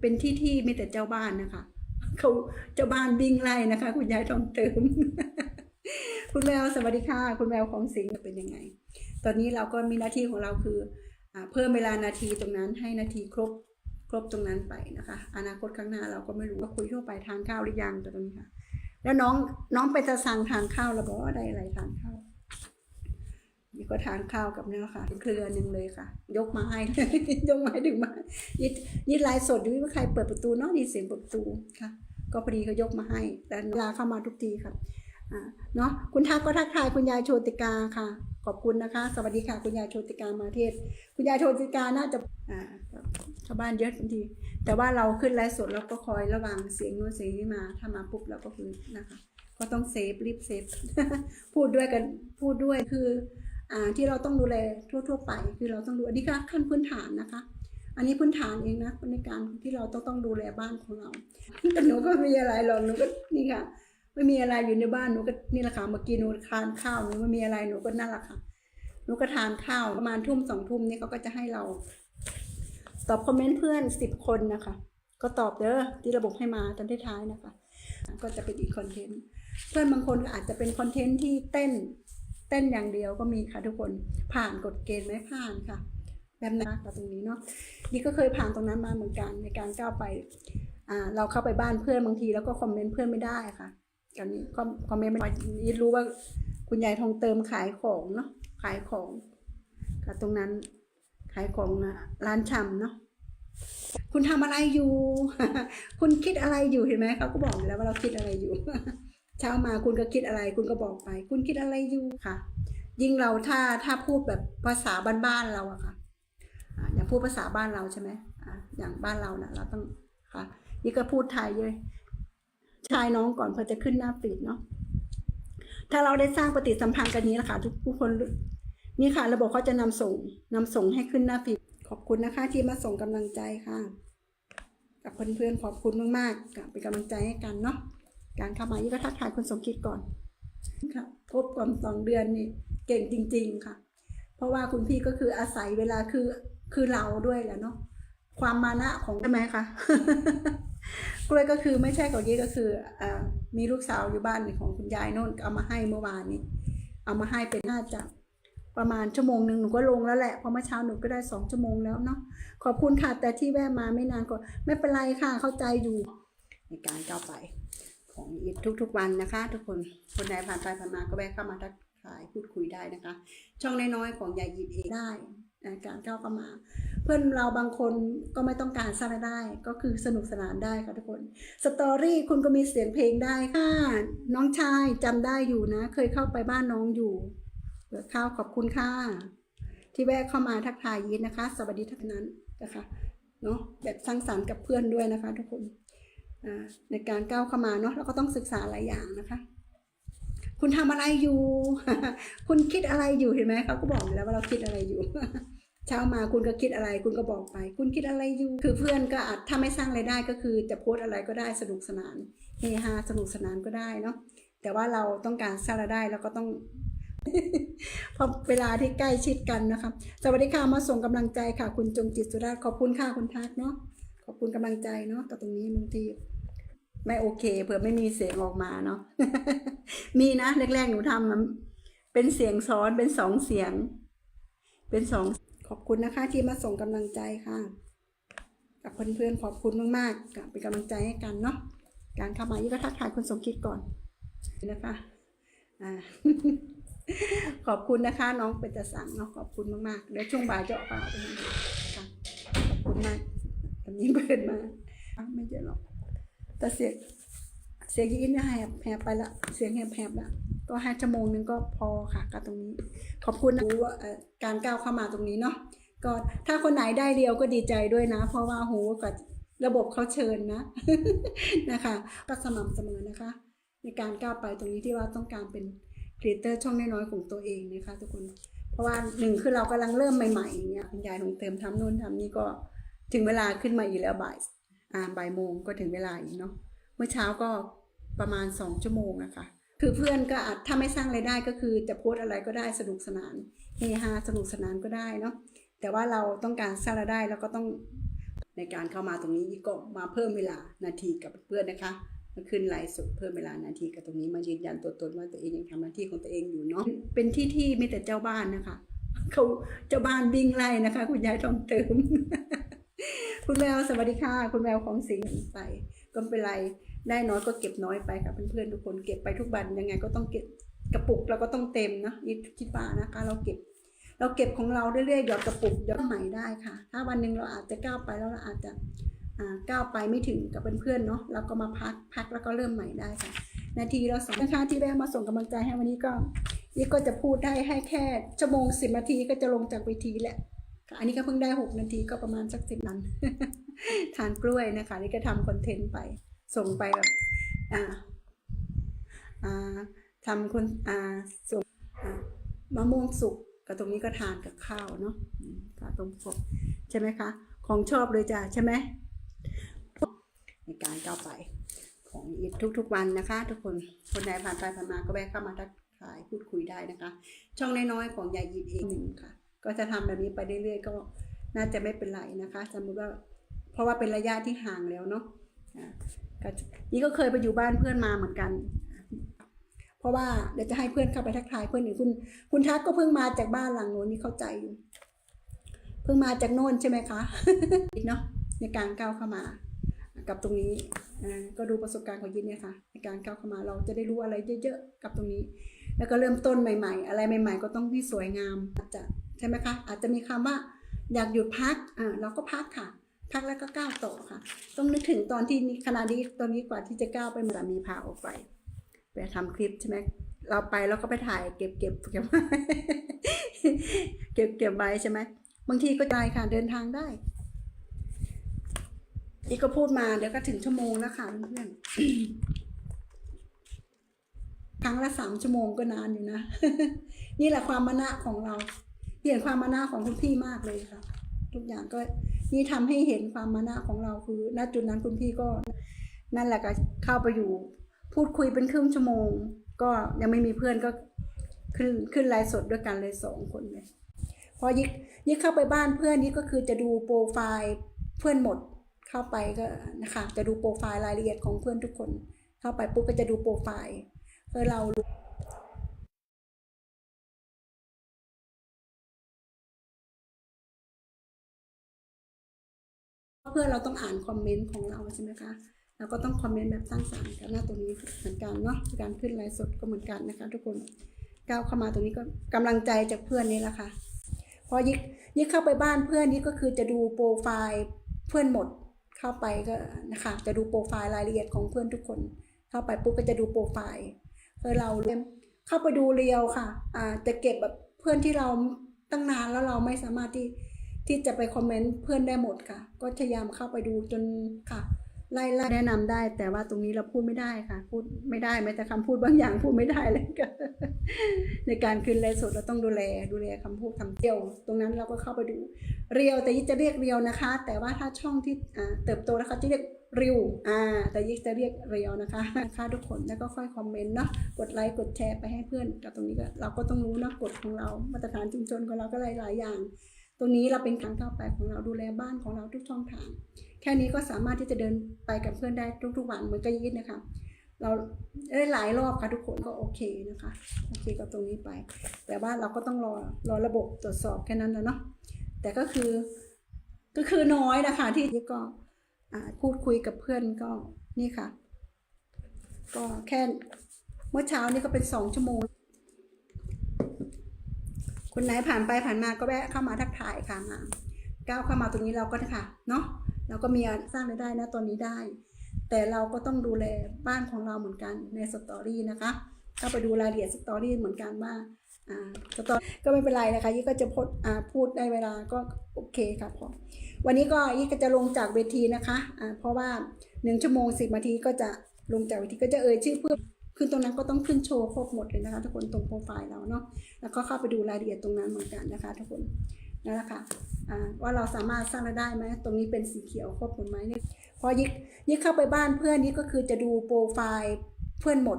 เป็นที่ที่มีแต่เจ้าบ้านนะคะเขาเจ้าบ้านวิ่งไล่นะคะ คุณยายทองเติม คุณแมวสวัสดีค่ะ คุณแมวของสิงห์เป็นยังไง ตอนนี้เราก็มีหน้าที่ของเราคืออเพิ่มเวลานาทีตรงนั้นให้นาทีครบครบตรงนั้นไปนะคะ อนาคตข้างหน้าเราก็ไม่รู้ว่าคุยทั่วไปทานข้าวหรือยังตรงนี้ค่ะ แล้วน้องน้องไปจะสั่งทานข้าวแล้วบอกว่าได้อะไรทานข้าว ก็ทานข้าวกับเนี่ยค่ะเครือหนึ่งเลยค่ะ ยกมาให้ยกมาให้ถึงมานี่นี่ไลฟ์สดดูว่าใครเปิดประตูเนาะนี่เสียงเปิดประตูค่ะ ก็พอดีเขายกมาให้ แต่เวลาเข้ามาทุกทีค่ะเนาะคุณทักก็ทักทายคุณยายโชติกาค่ะ ขอบคุณนะคะ สวัสดีค่ะ คุณยายโชติกามาเทศ คุณยายโชติกาน่าจะชาวบ้านเยอะบางที แต่ว่าเราขึ้นไลฟ์สดเราก็คอยระวังเสียงนู้นเสียงนี้มาถ้ามาปุ๊บเราก็คือนะคะ ก็ต้องเซฟรีบเซฟพูดด้วยกันพูดด้วยคือ ที่เราต้องดูแลทั่ว ๆ ไป คือเราต้องดูอันนี้ก็ขั้นพื้นฐานนะคะ อันนี้พื้นฐานเองนะในการที่เราต้องต้องดูแลบ้านของเราแต่หนูก็ไม่มีอะไรหรอกหนูก็นี่ค่ะ ไม่มีอะไรอยู่ในบ้านหนูก็นี่แหละค่ะเมื่อกี้หนูทานข้าวหนูไม่มีอะไรหนูก็นั่นแหละค่ะหนูก็ทานข้าวประมาณทุ่มสองทุ่มนี่เขาก็จะให้เรา ตอบคอมเมนต์เพื่อนสิบคนนะคะ ก็ตอบเด้อที่ระบบให้มาตอนท้ายๆนะคะ ก็จะเป็นอีกคอนเทนต์เพื่อนบางคนก็อาจจะเป็นคอนเทนต์ที่เต้น เต้นอย่างเดียวก็มีค่ะทุกคนผ่านกฎเกณฑ์ไหมผ่านค่ะ แบบนั้นกับตรงนี้เนาะนี่ก็เคยผ่านตรงนั้นมาเหมือนกันในการก้าวไปอ่าเราเข้าไปบ้านเพื่อนบางที แล้วก็คอมเมนต์เพื่อนไม่ได้ค่ะกันนี้คอมคอมเมนต์ไม่ได้ยิรู้ว่าคุณยายทองเติมขายของเนาะขายของกับตรงนั้นขายของนะร้านชำเนาะคุณทำอะไรอยู่ คุณคิดอะไรอยู่เห็นไหมเขาก็บอกอยู่แล้วว่าเราคิดอะไรอยู่ เช้ามาคุณก็คิดอะไร คุณก็บอกไป คุณคิดอะไรอยู่ค่ะ ยิ่งเราถ้าถ้าพูดแบบภาษาบ้านๆเราอะค่ะอย่างพูดภาษาบ้านเราใช่ไหมอย่างบ้านเรานะเราต้องค่ะ นี่ก็พูดไทยเลยชายน้องก่อนเพื่อจะขึ้นหน้าปิดเนาะถ้าเราได้สร้างปฏิสัมพันธ์กันนี้นะคะทุกผู้คนนี่ค่ะ ระบบเขาจะนำส่งนำส่งให้ขึ้นหน้าปิดขอบคุณนะคะ ที่มาส่งกำลังใจค่ะ กับเพื่อนๆขอบคุณมากๆเป็นกำลังใจให้กันเนาะ การเข้ามานี่ก็ทักทายคุณสมคิดก่อนค่ะครบก่อนสองเดือนนี่เก่งจริง ๆค่ะ เพราะว่าคุณพี่ก็คืออาศัยเวลาคือคือเราด้วยแหละเนาะความมานะของใช่ไหมคะกล้วยก็คือไม่ใช่ของยี่ก็คืออมีลูกสาวอยู่บ้านของคุณยายโน่นเอามาให้เมื่อวานนี้ เอามาให้เป็นน่าจะประมาณชั่วโมงหนึ่งหนูก็ลงแล้วแหละเพราะเมื่อเช้าหนูก็ได้สองชั่วโมงแล้วเนาะขอบคุณค่ะแต่ที่แวะมาไม่นานก็ไม่เป็นไรค่ะเข้าใจอยู่ในการก้าวไป ของอีททุกๆวันนะคะ ทุกคนคนใดผ่านไปผ่านมาก็แวะเข้ามาทักทายพูดคุยได้นะคะ ช่องน้อยๆของยายยิบเองได้การเข้าเข้ามา เพื่อนเราบางคนก็ไม่ต้องการสร้างรายได้ก็คือสนุกสนานได้ค่ะทุกคนสตอรี่คุณก็มีเสียงเพลงได้ค่ะน้องชายจำได้อยู่นะ เคยเข้าไปบ้านน้องอยู่เปิดข้าวขอบคุณค่ะที่แวะเข้ามาทักทายยินนะคะ สวัสดีทั้งนั้นนะคะเนาะแบบสร้างสรรค์กับเพื่อนด้วยนะคะ ทุกคน ในการก้าวเข้ามาเนาะเราก็ต้องศึกษาหลายอย่างนะคะ คุณทำอะไรอยู่ คุณคิดอะไรอยู่เห็นไหมเขาก็บอกอยู่แล้วว่าเราคิดอะไรอยู่เช้ามาคุณก็คิดอะไร คุณก็บอกไป คุณคิดอะไรอยู่ คือเพื่อนก็อาจถ้าไม่สร้างไรายได้ก็คือจะโพสอะไรก็ได้สนุกสนานเฮฮาสนุกสนานก็ได้เนาะแต่ว่าเราต้องการสร้างรายได้เราก็ต้องพอเวลาที่ใกล้ชิดกันนะคะสวัสดีค่ะมาส่งกำลังใจค่ะ คุณจงจิตสุราขอบคุณค่ะคุณทักเนาะขอบคุณกำลังใจเนาะกับตรงนี้บางที ไม่โอเคเผื่อไม่มีเสียงออกมาเนาะมีนะแรกๆหนูทำมันเป็นเสียงซ้อนเป็นสองเสียง เป็นสองขอบคุณนะคะ ที่มาส่งกำลังใจค่ะ กับเพื่อนๆขอบคุณมากๆกเป็นกำลังใจให้กันเนาะการเข้ามายี่ก็ทักทายคุณสมคิดก่อนนะคะอ่าขอบคุณนะคะ น้องเป็นจะสั่งเนาะขอบคุณมากๆเดี๋ยวช่วงบ่ายจะออกมาเอาไปขอบคุณมากตอนนี้เปิดมาไม่เจอหรอก แต่เสียงเสียงยินเนี่แหบแหบไปละ เสียงแหบแหบละ ก็ห้าชั่วโมงหนึงก็พอค่ะกับตรงนี้ ขอบคุณนะรู้ว่าการก้าวเข้ามาตรงนี้เนาะ ก็ถ้าคนไหนได้เดียวก็ดีใจด้วยนะ เพราะว่าโหกับระบบเขาเชิญนะนะคะ ก็สม่ำเสมอนะคะ ในการก้าวไปตรงนี้ที่ว่าต้องการเป็นครีเอเตอร์ช่องน้อยๆของตัวเองนะคะทุกคนเพราะว่าหนึ่งคือเรากำลังเริ่มใหม่ๆอย่างเงี้ยคุณยายลงเติมทำนู่นทำนี่ก็ถึงเวลาขึ้นมาอีกแล้วบ่าย บ่ายโมงก็ถึงเวลาอีกเนาะเมื่อเช้าก็ประมาณสองชั่วโมงนะคะคือเพื่อนก็อาจถ้าไม่สร้างไรายได้ก็คือจะโพสอะไรก็ได้สนุกสนานเฮฮาสนุกสนานก็ได้เนาะแต่ว่าเราต้องการสร้างรายได้เราก็ต้องในการเข้ามาตรงนี้ก็มาเพิ่มเวลานาทีกับเพื่อนนะคะมาขึ้นไลฟ์สดเพิ่มเวลานาทีกับตรงนี้มายืนยันตัวตนว่าตัวเองยังทำหน้าที่ของตัวเองอยู่เนาะเป็นที่ที่มีแต่เจ้าบ้านนะคะเขาเจ้าบ้านวิ่งไล่นะคะ คุณยายทองเติม คุณแมวสวัสดีค่ะ คุณแมวของสิงไป ก็ไม่เป็นไรได้น้อยก็เก็บน้อยไปกับเพื่อนๆทุกคนเก็บไปทุกวันยังไงก็ต้องเก็บกระปุกเราก็ต้องเต็มนะนี่คิดว่านะคะ เราเก็บ เราเก็บของเราเรื่อยๆหยอดกระปุกหยอดใหม่ได้ค่ะ ถ้าวันหนึ่งเราอาจจะก้าวไปแล้วเราอาจจะก้าวไปไม่ถึงกับเพื่อนๆเนาะเราก็มาพักพักแล้วก็เริ่มใหม่ได้ค่ะนาทีเราสองนะคะที่แวะมาส่งกำลังใจให้วันนี้ก็นี่ก็จะพูดได้ให้แค่ชั่วโมงสิบนาทีก็จะลงจากเวทีแหละ อันนี้ก็เพิ่งได้หกนาทีก็ประมาณสักสิบนั้น ทานกล้วยนะคะ นี่ก็ทำคอนเทนต์ไป ส่งไปแบบอ่าอ่าทำคนอ่าส่งมะม่วงสุกกับตรงนี้ก็ทานกับข้าวเนาะอืมข้าวต้มกใช่ไหมคะ ของชอบเลยจ้ะใช่ไหมในการก้าวไปของอีททุกๆวันนะคะ ทุกคนคนใดผ่านไปผ่านมาก็แวะเข้ามาทักทายพูดคุยได้นะคะ ช่องน้อยๆของยายยีดเองหนึ่งค่ะ ก็จะทำแบบนี้ไปเรื่อยๆ ก็น่าจะไม่เป็นไรนะคะ สมมติว่าเพราะว่าเป็นระยะที่ห่างแล้วเนาะอ่าก็นี่ก็เคยไปอยู่บ้านเพื่อนมาเหมือนกัน เพราะว่าเดี๋ยวจะให้เพื่อนเข้าไปทักทายเพื่อนหนึ่งคุณ คุณทักก็เพิ่งมาจากบ้านหลังโน้นนี่เข้าใจอยู่ เพิ่งมาจากโน่นใช่ไหมคะเนาะในการก้าวเข้ามา กับตรงนี้อ่าก็ดูประสบการณ์ของยินเนี่ยค่ะ ในการก้าวเข้ามาเราจะได้รู้อะไรเยอะๆกับตรงนี้ แล้วก็เริ่มต้นใหม่ ๆ อะไรใหม่ ๆ ก็ต้องที่สวยงามจะ ใช่ไหมคะอาจจะมีคำว่าอยากหยุดพักอ่าเราก็พักค่ะ พักแล้วก็ก้าวต่อค่ะ ต้องนึกถึงตอนที่นี่ขณะนี้ตอนนี้กว่าที่จะก้าวไปสามีพาออกไปไปทำคลิปใช่ไหมเราไปแล้วก็ไปถ่ายเก็บเก็บเก็บเก็บเก็บไว้ใช่ไหมบางทีก็ได้ค่ะเดินทางได้ อีกก็พูดมาเดี๋ยวก็ถึงชั่วโมงแล้วค่ะเพื่อนครั้งละสามชั่วโมงก็นานอยู่นะ นี่แหละความมานะของเรา เห็นความมานะของคุณพี่มากเลยค่ะ ทุกอย่างก็นี่ทำให้เห็นความมานะของเราคือ ณจุดนั้นคุณพี่ก็ นั่นแหละก็เข้าไปอยู่ พูดคุยเป็นครึ่งชั่วโมง ก็ยังไม่มีเพื่อนก็ขึ้นขึ้นไลฟ์สดด้วยกันเลยสองคนเลยพอยิกยิกเข้าไปบ้านเพื่อนนี่ก็คือจะดูโปรไฟล์เพื่อนหมดเข้าไปก็นะคะจะดูโปรไฟล์รายละเอียดของเพื่อนทุกคน เข้าไปปุ๊บก็จะดูโปรไฟล์เออเรา เพื่อนเราต้องอ่านคอมเมนต์ของเราใช่ไหมคะเราก็ต้องคอมเมนต์แบบสร้างสรรค์กันหน้าตรงนี้เหมือนกันเนาะการขึ้นไลฟ์สดก็เหมือนกันนะคะ ทุกคนก้าวเข้ามาตรงนี้ก็กำลังใจจากเพื่อนนี่แหละค่ะพอยิกยิกเข้าไปบ้านเพื่อนนี่ก็คือจะดูโปรไฟล์เพื่อนหมดเข้าไปก็นะคะจะดูโปรไฟล์รายละเอียดของเพื่อนทุกคน เข้าไปปุ๊บก็จะดูโปรไฟล์เออเราเล่มเข้าไปดูเรียวค่ะอ่าจะเก็บแบบเพื่อนที่เราตั้งนานแล้วเราไม่สามารถที่ ที่จะไปคอมเมนต์เพื่อนได้หมดค่ะ ก็พยายามเข้าไปดูจนค่ะไล่ไล่แนะนำได้ แต่ว่าตรงนี้เราพูดไม่ได้ค่ะ พูดไม่ได้แม้แต่คำพูดบางอย่างพูดไม่ได้เลยก็ในการคืนไลฟ์สดเราต้องดูแลดูแลคำพูดคำเดียว ตรงนั้นเราก็เข้าไปดู เรียวแต่ยิ่งจะเรียกเรียวนะคะ แต่ว่าถ้าช่องที่เติบโตแล้วเขาจะเรียกริวอ่า แต่ยิ่งจะเรียกเรียวนะคะนะคะทุกคนแล้วก็ค่อยคอมเมนต์เนาะกดไลค์กดแชร์ไปให้เพื่อนกับตรงนี้ก็เราก็ต้องรู้เนาะกฎของเรามาตรฐานชุมชนของเราก็หลายหลายๆอย่าง ตรงนี้เราเป็นการก้าวไปของเราดูแลบ้านของเราทุกช่องทาง แค่นี้ก็สามารถที่จะเดินไปกับเพื่อนได้ทุกๆวันเหมือนกับยิดนะคะ เราได้หลายรอบค่ะทุกคนก็โอเคนะคะโอเคกับตรงนี้ไป แต่ว่าเราก็ต้องรอรอระบบตรวจสอบแค่นั้นแหละเนาะแต่ก็คือก็คือน้อยนะคะที่ที่ก็พูดคุยกับเพื่อนก็นี่ค่ะ ก็แค่เมื่อเช้านี่ก็เป็นสองชั่วโมง คนไหนผ่านไปผ่านมาก็แวะเข้ามาทักทายค่ะมาก้าวเข้ามาตรงนี้เราก็นะคะเนาะเราก็มีสร้างรายได้นะตอนนี้ได้ แต่เราก็ต้องดูแลบ้านของเราเหมือนกันในสตอรี่นะคะเข้าไปดูรายละเอียดสตอรี่เหมือนกันว่าอ่าสตอรี่ก็ไม่เป็นไรนะคะยี่ก็จะพดอ่าพูดได้เวลาก็โอเคค่ะพอวันนี้ก็ยี่ก็จะลงจากเวทีนะคะอ่าเพราะว่าหนึ่งชั่วโมงสิบนาทีก็จะลงจากเวทีก็จะเอ่ยชื่อเพื่อน คือตรงนั้นก็ต้องขึ้นโชว์ครบหมดเลยนะคะ ทุกคนตรงโปรไฟล์เราเนาะแล้วก็เข้าไปดูรายละเอียดตรงนั้นเหมือนกันนะคะ ทุกคนนั่นแหละค่ะอ่าว่าเราสามารถสร้างรายได้ไหมตรงนี้เป็นสีเขียวครบหมดไหมเนี่ยพอยิกยิกเข้าไปบ้านเพื่อนนี่ก็คือจะดูโปรไฟล์เพื่อนหมด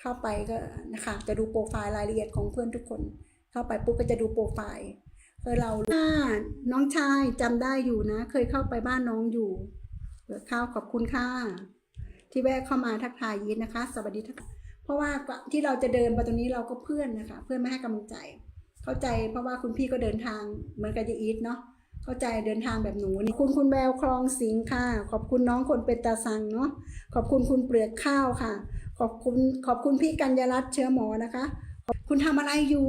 เข้าไปก็นะคะจะดูโปรไฟล์รายละเอียดของเพื่อนทุกคน เข้าไปปุ๊บก็จะดูโปรไฟล์เออเราอ่าน้องชายจำได้อยู่นะ เคยเข้าไปบ้านน้องอยู่เปิดข้าวขอบคุณค่ะ ที่แวะเข้ามาทักทายยินนะคะ สวัสดีทักเพราะว่าที่เราจะเดินไปตรงนี้เราก็เพื่อนนะคะ เพื่อนไม่ให้กำลังใจ เข้าใจเพราะว่าคุณพี่ก็เดินทางเหมือนกับจะอีทเนาะเข้าใจเดินทางแบบหนูนี่คุณคุณแววคลองสิงห์ค่ะ ขอบคุณน้องคนเป็นตาสังเนาะขอบคุณคุณเปลือกข้าวค่ะ ขอบคุณขอบคุณพี่กัญญารัตน์เชื้อหมอนะคะ คุณทำอะไรอยู่